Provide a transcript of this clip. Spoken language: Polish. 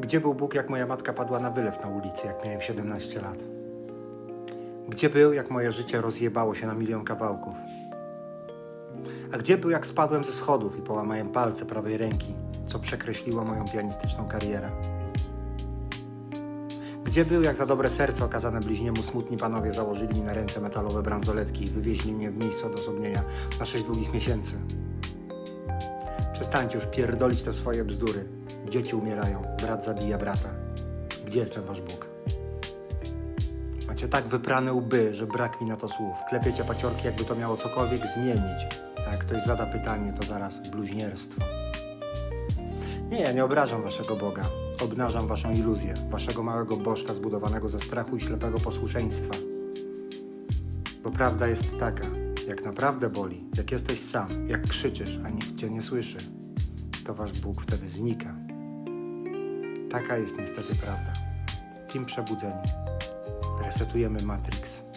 Gdzie był Bóg, jak moja matka padła na wylew na ulicy, jak miałem 17 lat? Gdzie był, jak moje życie rozjebało się na milion kawałków? A gdzie był, jak spadłem ze schodów i połamałem palce prawej ręki, co przekreśliło moją pianistyczną karierę? Gdzie był, jak za dobre serce okazane bliźniemu smutni panowie założyli mi na ręce metalowe bransoletki i wywieźli mnie w miejsce odosobnienia na sześć długich miesięcy? Przestańcie już pierdolić te swoje bzdury. Dzieci umierają, brat zabija brata. Gdzie jest ten wasz Bóg? Macie tak wyprane łby, że brak mi na to słów. Klepiecie paciorki, jakby to miało cokolwiek zmienić. A jak ktoś zada pytanie, to zaraz bluźnierstwo. Nie, ja nie obrażam waszego Boga. Obnażam waszą iluzję, waszego małego bożka zbudowanego ze strachu i ślepego posłuszeństwa. Bo prawda jest taka, jak naprawdę boli, jak jesteś sam, jak krzyczysz, a nikt cię nie słyszy, to wasz Bóg wtedy znika. Taka jest niestety prawda. Team Przebudzeni. Resetujemy Matrix.